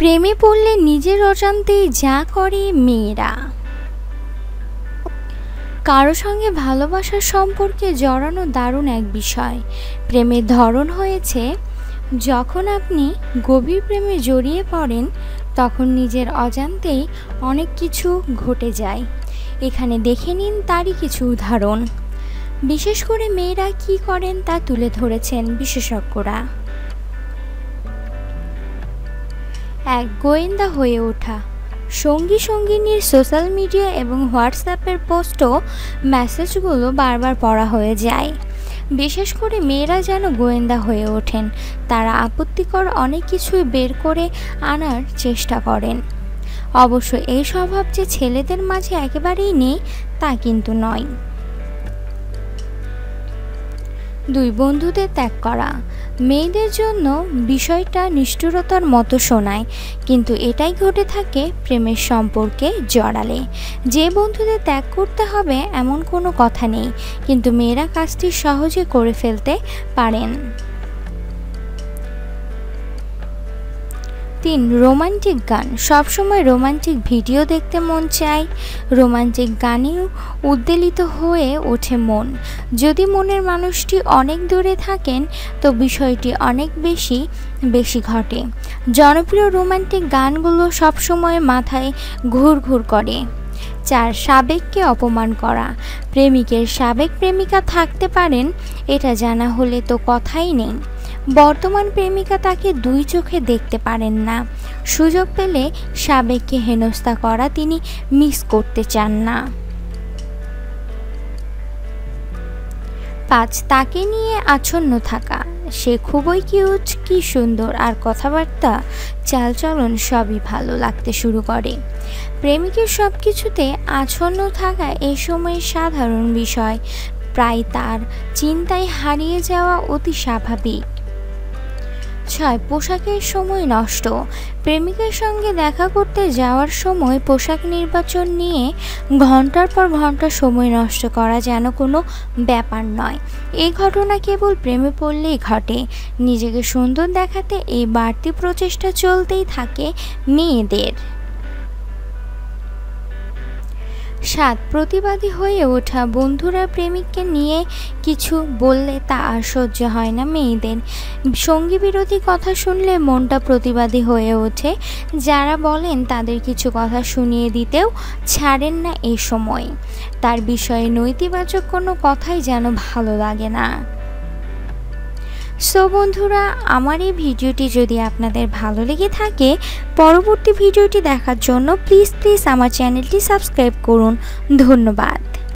প্রেমে পড়লে নিজের অজান্তেই যা করে মেয়েরা। কারও সঙ্গে ভালোবাসার সম্পর্কে জড়ানো দারুণ এক বিষয়। প্রেমের ধরন হয়েছে, যখন আপনি গভীর প্রেমে জড়িয়ে পড়েন, তখন নিজের অজান্তেই অনেক কিছু ঘটে যায়। এখানে দেখে নিন তারই কিছু উদাহরণ। বিশেষ করে মেয়েরা কি করেন তা তুলে ধরেছেন বিশেষজ্ঞরা। এক গোয়েন্দা হয়ে ওঠা। সঙ্গী সঙ্গিনীর সোশ্যাল মিডিয়া এবং হোয়াটসঅ্যাপের পোস্টও মেসেজগুলো বারবার পড়া হয়ে যায়। বিশেষ করে মেয়েরা যেন গোয়েন্দা হয়ে ওঠেন, তারা আপত্তিকর অনেক কিছুই বের করে আনার চেষ্টা করেন। অবশ্য এই স্বভাব যে ছেলেদের মাঝে একেবারেই নেই, তা কিন্তু নয়। দুই বন্ধুদের ত্যাগ করা। মেয়েদের জন্য বিষয়টা নিষ্ঠুরতার মতো শোনায়, কিন্তু এটাই ঘটে থাকে প্রেমের সম্পর্কে জড়ালে। যে বন্ধুদের ত্যাগ করতে হবে এমন কোনো কথা নেই, কিন্তু মেয়েরা কাজটি সহজে করে ফেলতে পারেন। তিন রোমান্টিক গান। সবসময় রোমান্টিক ভিডিও দেখতে মন চায়। রোমান্টিক গানেও উদ্বেলিত হয়ে ওঠে মন। যদি মনের মানুষটি অনেক দূরে থাকেন, তো বিষয়টি অনেক বেশি বেশি ঘটে। জনপ্রিয় রোমান্টিক গানগুলো সবসময় মাথায় ঘুর ঘুর করে। চার, সাবেককে অপমান করা। প্রেমিকের সাবেক প্রেমিকা থাকতে পারেন, এটা জানা হলে তো কথাই নেই। বর্তমান প্রেমিকা তাকে দুই চোখে দেখতে পারেন না। সুযোগ পেলে সাবেককে হেনস্থা করা তিনি মিস করতে চান না। পাঁচ, তাকে নিয়ে আচ্ছন্ন থাকা। সে খুবই কিউট, কি সুন্দর আর কথাবার্তা। চালচলন সবই ভালো লাগতে শুরু করে। প্রেমিকের সব কিছুতে আচ্ছন্ন থাকা এ সময় সাধারণ বিষয়। প্রায় তার চিন্তায় হারিয়ে যাওয়া অতি স্বাভাবিক। ছয় পোশাকের সময় নষ্ট। প্রেমিকের সঙ্গে দেখা করতে যাওয়ার সময় পোশাক নির্বাচন নিয়ে ঘণ্টার পর ঘণ্টা সময় নষ্ট করা যেন কোনো ব্যাপার নয়। এই ঘটনা কেবল প্রেমে পড়লেই ঘটে। নিজেকে সুন্দর দেখাতে এই বাড়তি প্রচেষ্টা চলতেই থাকে মেয়েদের। সাত প্রতিবাদী হয়ে ওঠা বন্ধুরা প্রেমিককে নিয়ে কিছু বললে তা আর সহ্য হয় না মেয়েদের। সঙ্গী বিরোধী কথা শুনলে মনটা প্রতিবাদী হয়ে ওঠে। যারা বলেন তাদের কিছু কথা শুনিয়ে দিতেও ছাড়েন না এ সময়। তার বিষয়ে নৈতিবাচক কোনো কথাই যেন ভালো লাগে না। সো বন্ধুরা, আমার এই ভিডিওটি যদি আপনাদের ভালো লেগে থাকে, পরবর্তী ভিডিওটি দেখার জন্য প্লিজ প্লিজ আমার চ্যানেলটি সাবস্ক্রাইব করুন। ধন্যবাদ।